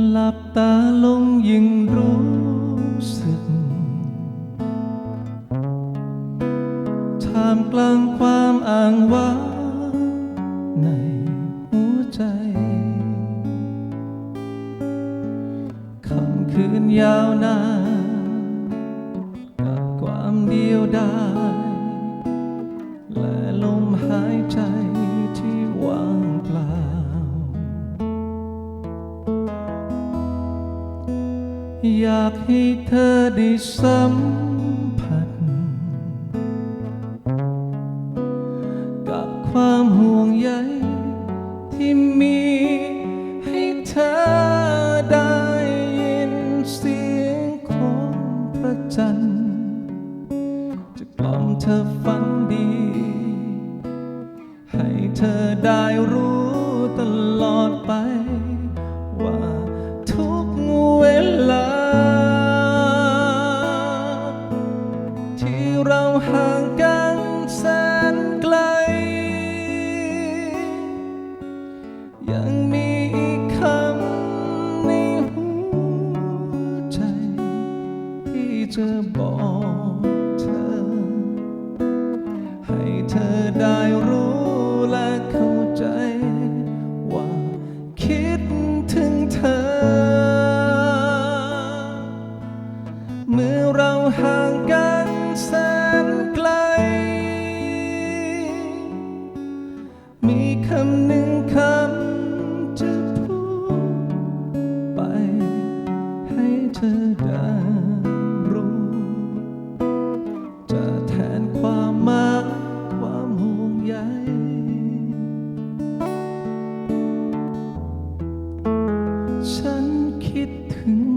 หลับตาลงยิ่งรู้สึกท่ามกลางความอ้างว้างในหัวใจคำคืนยาวนานกับความเดียวดายและลมหายใจ อยากให้เธอได้สัมผัส กับความห่วงใยที่มีให้เธอได้ยินเสียงของพระจันทร์จะกล่อมเธอฝันดี ให้เธอได้รู้ตลอด เราห่างกันแสนไกล ยังมีอีกคำในหัวใจ ที่จะบอก มีคำหนึ่งคำจะพูดไปให้เธอได้รู้ จะแทนความมากความห่วงใยฉันคิดถึง